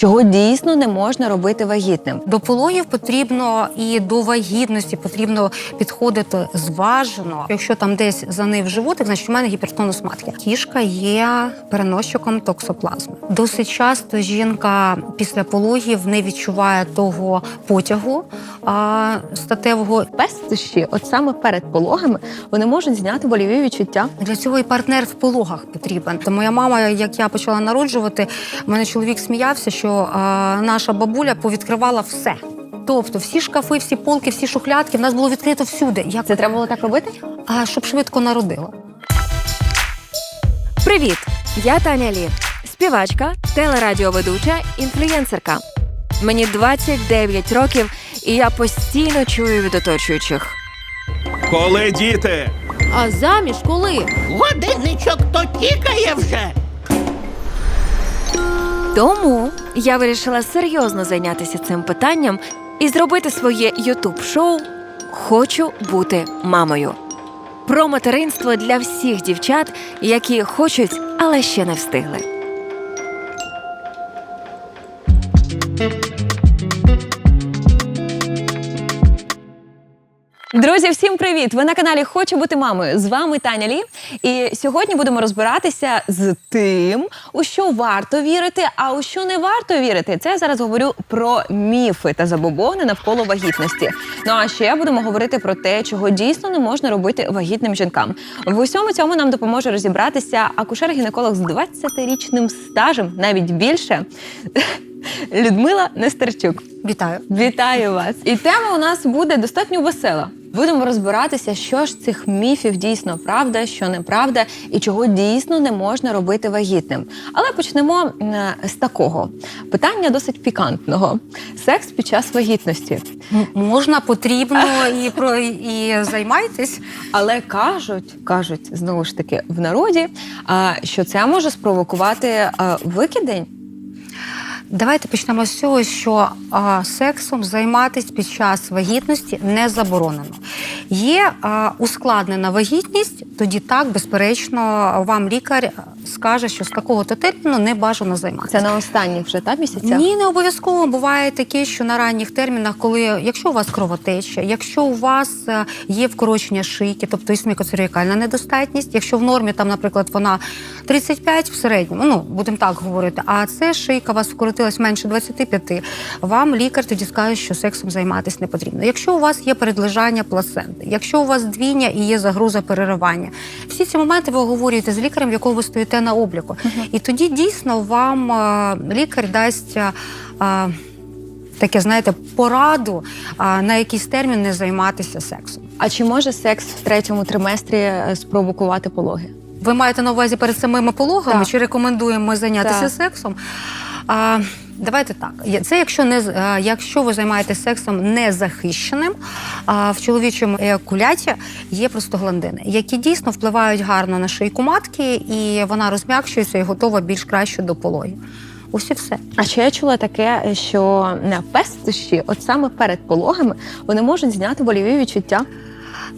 чого дійсно не можна робити вагітним. До пологів потрібно і до вагітності потрібно підходити зважено. Якщо там десь занив животик, значить у мене гіпертонус матки. Кішка є переносчиком токсоплазми. Досить часто жінка після пологів не відчуває того потягу а, статевого. Пестощі, от саме перед пологами, вони можуть зняти боліві відчуття. Для цього і партнер в пологах потрібен. То моя мама, як я почала народжувати, в мене чоловік сміявся, що а, наша бабуля повідкривала все. Тобто всі шкафи, всі полки, всі шухлядки в нас було відкрито всюди. Як Це треба було так робити? а, щоб швидко народила. Привіт! Я Таня Лі, співачка, телерадіоведуча, інфлюєнсерка. Мені 29 років, і я постійно чую від оточуючих. Коли діти? А заміж коли? Годинничок то тікає вже. Тому я вирішила серйозно зайнятися цим питанням і зробити своє ютуб-шоу Хочу бути мамою. Про материнство для всіх дівчат, які хочуть, але ще не встигли. Друзі, всім привіт! Ви на каналі Хочу бути мамою. З вами Таня Лі. І сьогодні будемо розбиратися з тим, у що варто вірити, а у що не варто вірити. Це я зараз говорю про міфи та забобони навколо вагітності. Ну а ще будемо говорити про те, чого дійсно не можна робити вагітним жінкам. В усьому цьому нам допоможе розібратися акушер-гінеколог з 20-річним стажем, навіть більше. Людмила Нестерчук. Вітаю. Вітаю вас! І тема у нас буде достатньо весела. Будемо розбиратися, що ж цих міфів дійсно правда, що неправда, і чого дійсно не можна робити вагітним. Але почнемо з такого питання досить пікантного: секс під час вагітності. Можна, потрібно і про і займайтесь. Але кажуть, кажуть знову ж таки в народі, що це може спровокувати викидень. Давайте почнемо з цього, що а, сексом займатися під час вагітності не заборонено. Є а, ускладнена вагітність, тоді так, безперечно, вам лікар скаже, що з такого то терміну не бажано займатися. Це на останніх вже та місяцях? Ні, не обов'язково буває таке, що на ранніх термінах, коли якщо у вас кровотеча, якщо у вас е, є вкорочення шийки, тобто ісмікоцервікальна недостатність, якщо в нормі там, наприклад, вона 35 в середньому, ну будемо так говорити, а це шийка вас вкоротилась менше 25, вам лікар тоді скаже, що сексом займатися не потрібно. Якщо у вас є передлежання плаценти, якщо у вас двійня і є загруза переривання, всі ці моменти ви оговорюєте з лікарем, в якого ви стоїте на обліку. І тоді дійсно вам е, лікар дасть. е, е, Таке, знаєте, пораду а, на якийсь термін не займатися сексом. А чи може секс в третьому триместрі е, спровокувати пологи? Ви маєте на увазі перед самими пологами, Так. чи рекомендуємо ми зайнятися Так. сексом? А, давайте так. Це якщо не якщо ви займаєтеся сексом незахищеним, а в чоловічому еякуляті є простагландини, які дійсно впливають гарно на шийку матки, і вона розм'якшується і готова більш краще до пологів. Ось і все. А ще я чула таке, що на пестощі, от саме перед пологами, вони можуть зняти боліві відчуття.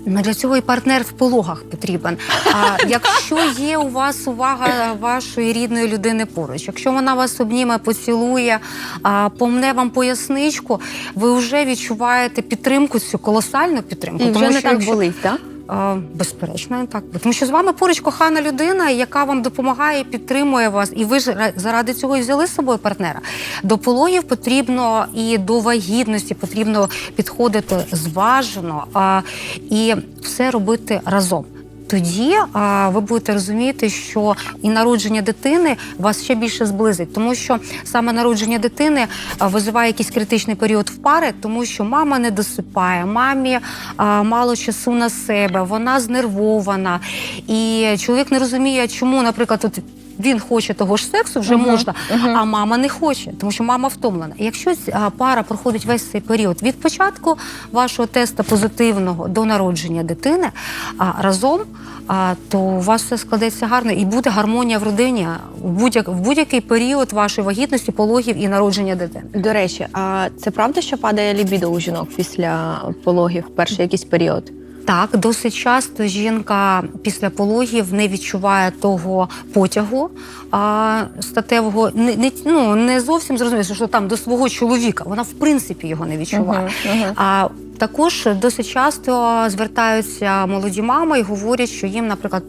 Ну, Для цього і партнер в пологах потрібен. А якщо є у вас увага вашої рідної людини поруч, якщо вона вас обніме, поцілує, а, помне вам поясничку, ви вже відчуваєте підтримку, цю колосальну підтримку. І вже не що так якщо- болить, так? А, Безперечно, так. Тому що з вами поруч кохана людина, яка вам допомагає, підтримує вас, і ви ж заради цього і взяли з собою партнера. До пологів потрібно і до вагітності потрібно підходити зважено а, і все робити разом. Тоді а, ви будете розуміти, що і народження дитини вас ще більше зблизить, тому що саме народження дитини визиває якийсь критичний період в пари, тому що мама не досипає, мамі а, мало часу на себе, вона знервована, і чоловік не розуміє, чому, наприклад, от. Він хоче того ж сексу, вже можна, а мама не хоче, тому що мама втомлена. Якщо пара проходить весь цей період від початку вашого теста позитивного до народження дитини а, разом, а, то у вас все складеться гарно і буде гармонія в родині в будь-як в будь-який період вашої вагітності, пологів і народження дитини. До речі, а це правда, що падає лібідо у жінок після пологів в перший якийсь період? Так, досить часто жінка після пологів не відчуває того потягу а, статевого, не, не, ну, не зовсім зрозуміло, що там до свого чоловіка. Вона в принципі його не відчуває. Мгм, мгм. А також досить часто звертаються молоді мами і говорять, що їм, наприклад,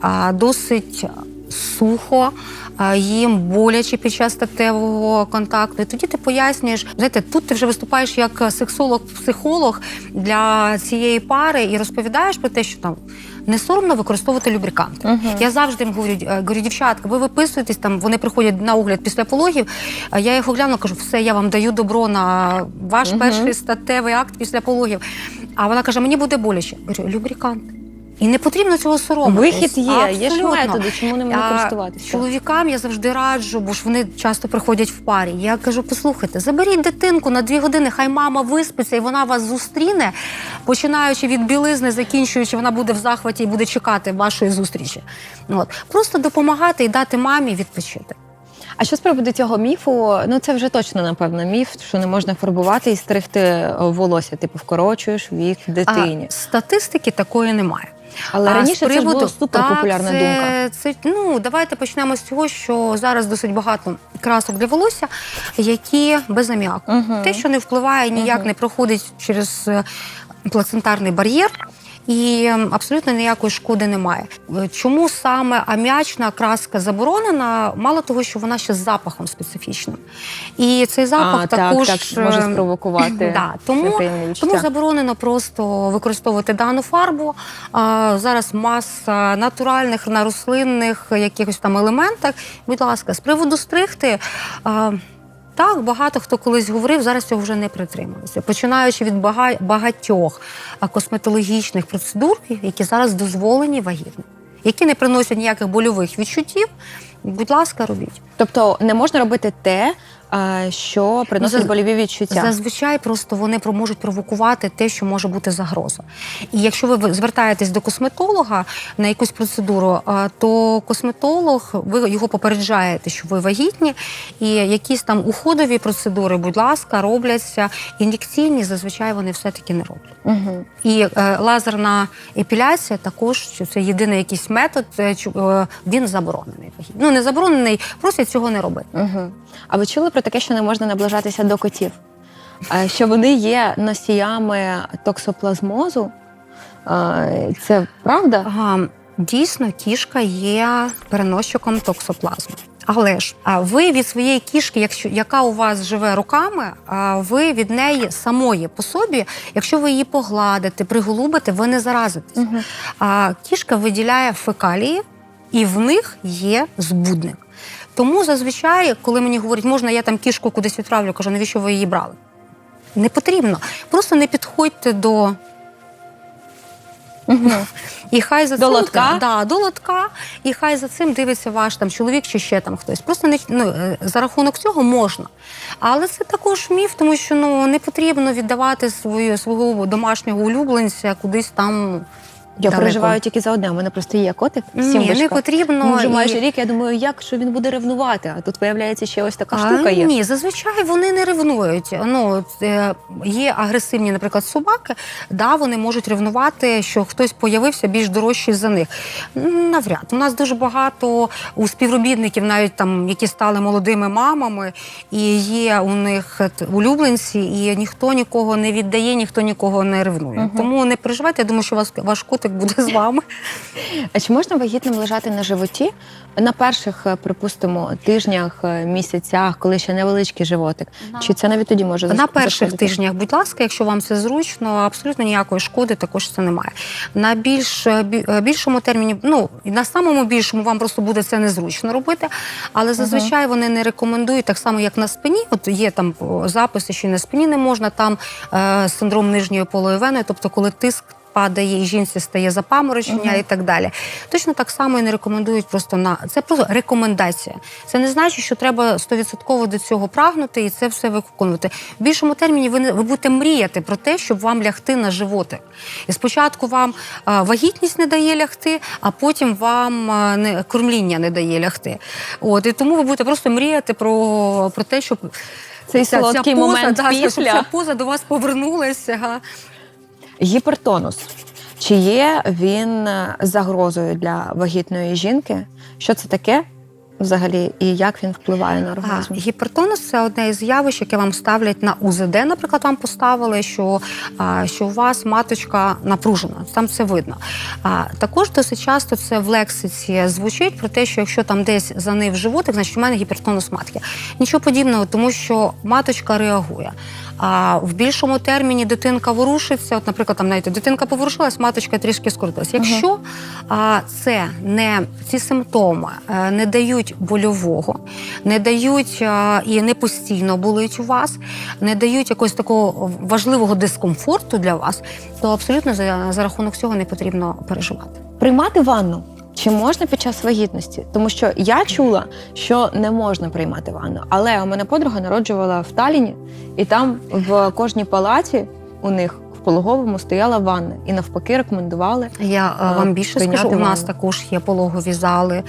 а, досить сухо. Їм боляче під час статевого контакту. І тоді ти пояснюєш, знаєте, тут ти вже виступаєш як сексолог-психолог для цієї пари і розповідаєш про те, що там не соромно використовувати любриканти. Я завжди їм говорю, е, говорю, дівчатка, ви виписуєтесь там, вони приходять на огляд після пологів. Я їх огляну, кажу, все, я вам даю добро на ваш перший статевий акт після пологів. А вона каже, мені буде боляче. Я Говорю, любрикант. І не потрібно цього соромитись. Вихід є, є ж методи, чому не А користуватися? Чоловікам я завжди раджу, бо ж вони часто приходять в парі. Я кажу: послухайте, заберіть дитинку на дві години, хай мама виспиться, і вона вас зустріне, починаючи від білизни, закінчуючи, вона буде в захваті і буде чекати вашої зустрічі. От просто допомагати і дати мамі відпочити. А що з приводу цього міфу? Ну це вже точно напевно міф, що не можна фарбувати і стригти е, волосся. Типу вкорочуєш вік дитині. А, статистики такої немає. Але А раніше це приводу- була суперпопулярна Так, думка. це, Це, ну, давайте почнемо з цього, що зараз досить багато красок для волосся, які без аміаку. Угу. Те, що не впливає, ніяк не проходить через е, плацентарний бар'єр. І ем, абсолютно ніякої шкоди немає. Е, Чому саме аміачна краска заборонена? Мало того, що вона ще з запахом специфічним. І цей запах а, також так, так, може е, спровокувати Да, тому, тому заборонено просто використовувати дану фарбу. А, зараз маса натуральних на рослинних якихось там елементах. Будь ласка, з приводу стригти. А, так, багато хто колись говорив, зараз цього вже не притримується. Починаючи від багатьох косметологічних процедур, які зараз дозволені вагітним, які не приносять ніяких больових відчуттів. Будь ласка, робіть. Тобто не можна робити те, що приносить заз- больові відчуття. Зазвичай просто вони можуть провокувати те, що може бути загроза. І якщо ви звертаєтесь до косметолога на якусь процедуру, то косметолог ви його попереджаєте, що ви вагітні, і якісь там уходові процедури, будь ласка, робляться. Ін'єкційні зазвичай вони все-таки не роблять. Угу. І е, лазерна епіляція також що це єдиний якийсь метод. е, е, він заборонений. Ну не заборонений, просять цього не робити. Угу. А ви чули про таке, що не можна наближатися до котів? Е, Що вони є носіями токсоплазмозу? Е, Це правда? Ага, дійсно, кішка є переносчиком токсоплазми. Але ж ви від своєї кішки, якщо яка у вас живе руками, ви від неї самої по собі, якщо ви її погладите, приголубите, ви не заразитесь. А кішка виділяє фекалії, і в них є збудник. Тому зазвичай, коли мені говорять, можна я там кішку кудись відправлю, кажу, навіщо ви її брали? Не потрібно. Просто не підходьте до і хай за До цим лотка? Да, до лотка, і хай за цим дивиться ваш там чоловік чи ще там хтось. Просто не ну, е, за рахунок цього можна. Але це також міф, тому що ну не потрібно віддавати свою свого домашнього улюбленця кудись там. Я далеко. переживаю тільки за одне. У мене просто є котик. Ні, не потрібно. Вже майже рік. Я думаю, як що він буде ревнувати? А тут виявляється ще ось така А, штука є. Ні, зазвичай вони не ревнують. Ну, е, є агресивні, наприклад, собаки, да, вони можуть ревнувати, що хтось появився більш дорожчий за них. Навряд. У нас дуже багато у співробітників, навіть там, які стали молодими мамами, і є у них улюбленці, і ніхто нікого не віддає, ніхто нікого не ревнує. Тому не переживайте, я думаю, що вас, ваш котик буде з вами. А чи можна вагітним лежати на животі на перших, е, припустимо, тижнях, е, місяцях, коли ще невеличкий животик? Чи це навіть тоді може На перших зашкодити? тижнях, будь ласка, якщо вам це зручно, абсолютно ніякої шкоди також це немає. На більш е, бі- більшому терміні, ну на самому більшому вам просто буде це незручно робити, але зазвичай вони не рекомендують так само, як на спині. От є там записи, що і на спині не можна. Там е, синдром нижньої полої вени, тобто коли тиск. Падає і жінці стає запаморочення і так далі. Точно так само і не рекомендують просто на це просто рекомендація. Це не значить, що треба стовідсотково до цього прагнути і це все виконувати. В більшому терміні ви не ви будете мріяти про те, щоб вам лягти на животик. І спочатку вам вагітність не дає лягти, а потім вам не кормління не дає лягти. От і тому ви будете просто мріяти про, про те, щоб Цей ця- ця солодкий поза, момент да, щоб ця поза до вас повернулася. Гіпертонус. Чи є він е, загрозою для вагітної жінки? Що це таке взагалі, і як він впливає на А, організм? гіпертонус це одне із явищ, яке вам ставлять на УЗД. Наприклад, вам поставили, що, а, що у вас маточка напружена. Там це видно. А, також досить часто це в лексиці звучить про те, що якщо там десь занив животик, значить у мене гіпертонус матки. Нічого подібного, тому що маточка реагує. А в більшому терміні дитинка ворушиться. От, наприклад, там знаєте, дитинка поворушилась, маточка трішки скоротилась. Якщо а, це не ці симптоми е, не дають больового, не дають а, і не постійно болить у вас, не дають якогось такого важливого дискомфорту для вас, то абсолютно за, за рахунок цього не потрібно переживати. Приймати ванну. Чи можна під час вагітності? Тому що я чула, що не можна приймати ванну. Але у мене подруга народжувала в Таліні, і там в кожній палаті у них в пологовому стояла ванна, і навпаки рекомендували. Я е, А, вам більше скажу, у нас також є пологові зали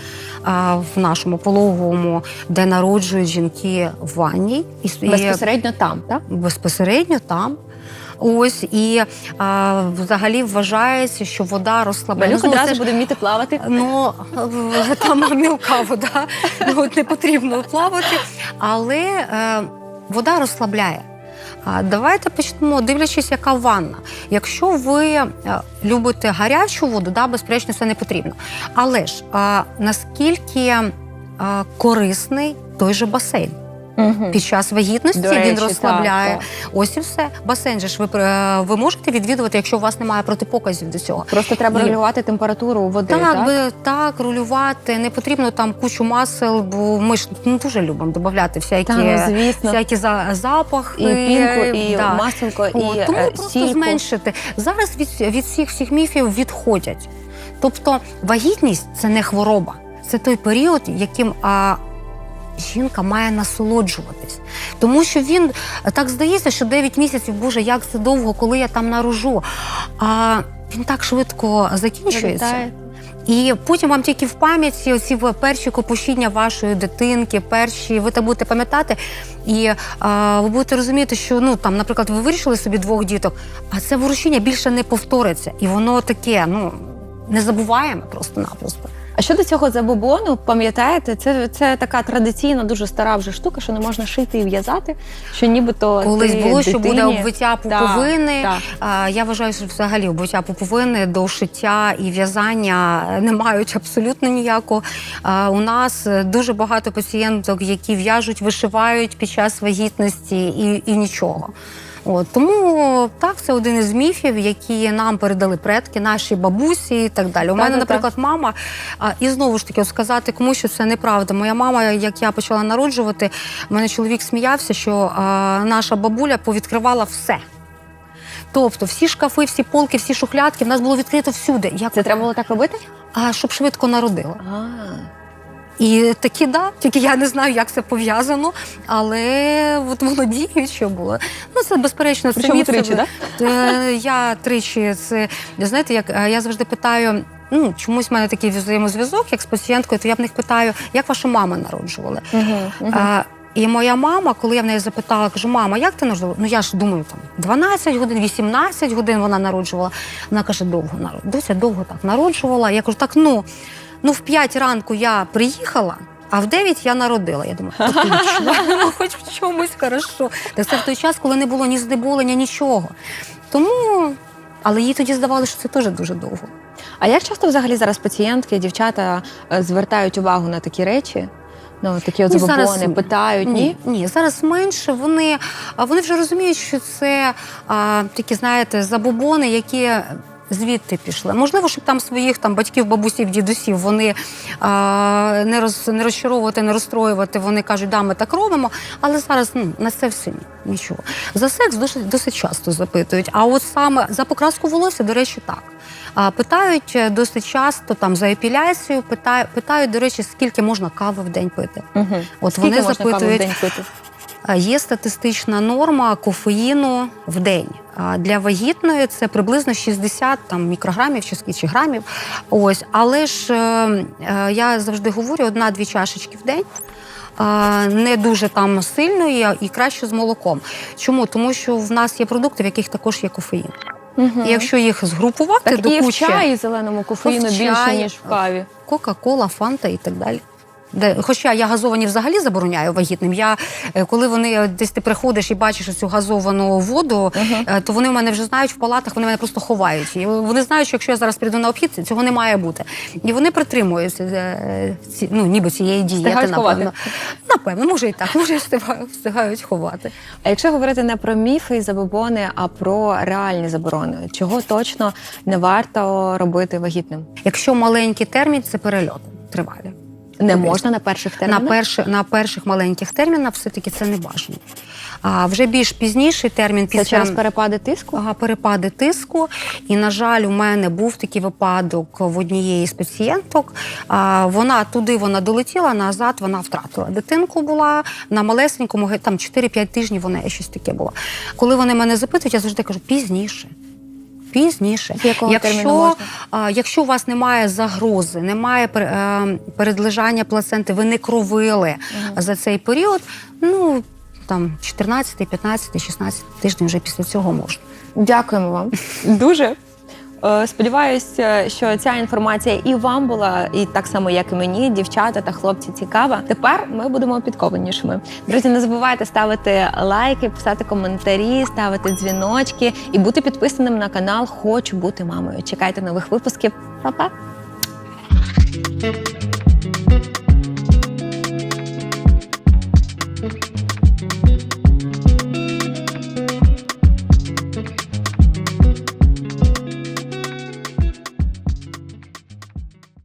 а, в нашому пологовому, де народжують жінки в ванні і Безпосередньо там, так? безпосередньо там. Ось і а, взагалі вважається, що вода розслабляє. Малюк Ну, одразу ж- буде вміти плавати. Ну там мілка вода, ну, от не потрібно плавати, але е, вода розслабляє. А давайте почнемо, дивлячись, яка ванна. Якщо ви е, любите гарячу воду, да, безперечно, це не потрібно. Але ж а, наскільки е, корисний той же басейн? Угу. Під час вагітності До речі, він розслабляє. так, Ось і все. Басейн же ж ви, е, ви можете відвідувати, якщо у вас немає протипоказів до цього. Просто треба Ні. регулювати температуру води. Так, Так, би так, рулювати, не потрібно там кучу масел, бо ми ж ну, дуже любимо додати всякі, Та, ну, звісно. всякі за, запахи. І пінку, і да. маселко, О, і тому е, просто сільку. зменшити. Зараз від, від всіх всіх міфів відходять. Тобто вагітність це не хвороба, це той період, яким а, жінка має насолоджуватись. Тому що він так здається, що 9 місяців, боже, як це довго, коли я там нарожу. А він так швидко закінчується. І потім вам тільки в пам'яті оці перші копушіння вашої дитинки, перші, ви так будете пам'ятати, і а, ви будете розуміти, що ну там, наприклад, ви вирішили собі двох діток, а це ворушіння більше не повториться. І воно таке, ну незабуваєме просто-напросто. А щодо цього забобону, пам'ятаєте, це, це така традиційна, дуже стара вже штука, що не можна шити і в'язати, що нібито Колись ти було, що буде обвиття пуповини. так. А, Я вважаю, що взагалі обвиття пуповини до шиття і в'язання не мають абсолютно ніякого. У нас дуже багато пацієнток, які в'яжуть, вишивають під час вагітності і, і нічого. От, тому так, це один із міфів, які нам передали предки, наші бабусі і так далі. У мене, наприклад, мама, а, і знову ж таки, от сказати кому, що це неправда. Моя мама, як я почала народжувати, в мене чоловік сміявся, що а, наша бабуля повідкривала все. Тобто всі шкафи, всі полки, всі шухлядки в нас було відкрито всюди. Як Це треба було так робити? а щоб швидко народила. А, І такі да, тільки я не знаю, як це пов'язано, але от воно діюче було. Ну це безперечно, це тричі, да? Е, Я тричі це знаєте, як е, я завжди питаю. Ну, чомусь в мене такий взаємозв'язок, як з пацієнткою, то я в них питаю, як ваша мама народжувала. угу, угу. А, і моя мама, коли я в неї запитала, кажу, мама, як ти народжувала? Ну я ж думаю, там 12 годин, 18 годин вона народжувала. Вона каже, довго народжувала. Дося довго так народжувала. Я кажу, так ну, ну в 5 ранку я приїхала. А в 9 я народила. Я думаю, ну, хоч в чомусь хорошо. Так це в той час, коли не було ні знеболення, нічого. Тому, але їй тоді здавалося, що це теж дуже довго. А як часто взагалі зараз пацієнтки, дівчата е, звертають увагу на такі речі? Ну, такі от забобони, зараз- питають, ні? Ні, ні, зараз менше. Вони, вони вже розуміють, що це а, такі, знаєте, забобони, які. Звідти пішли. Можливо, щоб там своїх там батьків, бабусів, дідусів вони а, не роз не розчаровувати, не розстроювати. Вони кажуть, да, ми так робимо. Але зараз ну, на це все ні, нічого. За секс досить, досить часто запитують. А от саме за покраску волосся, до речі, так. А, питають е, досить часто там за епіляцію, питають, питають, до речі, скільки можна кави в день пити. Угу. От Скільки вони можна кави в запитують, день пити? Є статистична норма кофеїну в день. Для вагітної це приблизно 60 там, мікрограмів чи чи грамів. Ось. Але ж е, е, я завжди говорю одна-дві чашечки в день. Не дуже там сильної і краще з молоком. Чому? Тому що в нас є продукти, в яких також є кофеїн. І якщо їх згрупувати Так до і в чаї зеленому кофеїну В більше, чаї. ніж в каві. Кока-кола, фанта і так далі. Де, хоча я газовані взагалі забороняю вагітним. Я, е, коли вони е, десь ти приходиш і бачиш цю газовану воду, е, то вони в мене вже знають в палатах, вони мене просто ховають. І вони знають, що якщо я зараз прийду на обхід, цього не має бути. І вони притримуються ці, ну, ніби цієї дієти, Встигають ховати. напевно. Може і так, може і встигають, встигають ховати. А якщо говорити не про міфи і забобони, а про реальні заборони, чого точно не варто робити вагітним? Якщо маленький термін, це перельоти тривалі. Не можна на перших На, термінах? на перших маленьких термінах все-таки це не бажано. А вже більш пізніший термін Це через перепади тиску? ага, перепади тиску. І, на жаль, у мене був такий випадок в однієї з пацієнток. А, вона туди вона долетіла, назад вона втратила. Дитинку була на малесенькому, там 4-5 тижнів вона щось таке було. Коли вони мене запитують, я завжди кажу пізніше. Пізніше, якого якщо, можна? якщо у вас немає загрози, немає е, передлежання плаценти, ви не кровили за цей період, ну там 14, 15, 16 тижнів вже після цього можна. Дякуємо вам дуже. Е, Сподіваюся, що ця інформація і вам була, і так само, як і мені, дівчата та хлопці, цікава. Тепер ми будемо підкованішими. Друзі, не забувайте ставити лайки, писати коментарі, ставити дзвіночки і бути підписаним на канал Хочу бути мамою. Чекайте нових випусків. Па-па!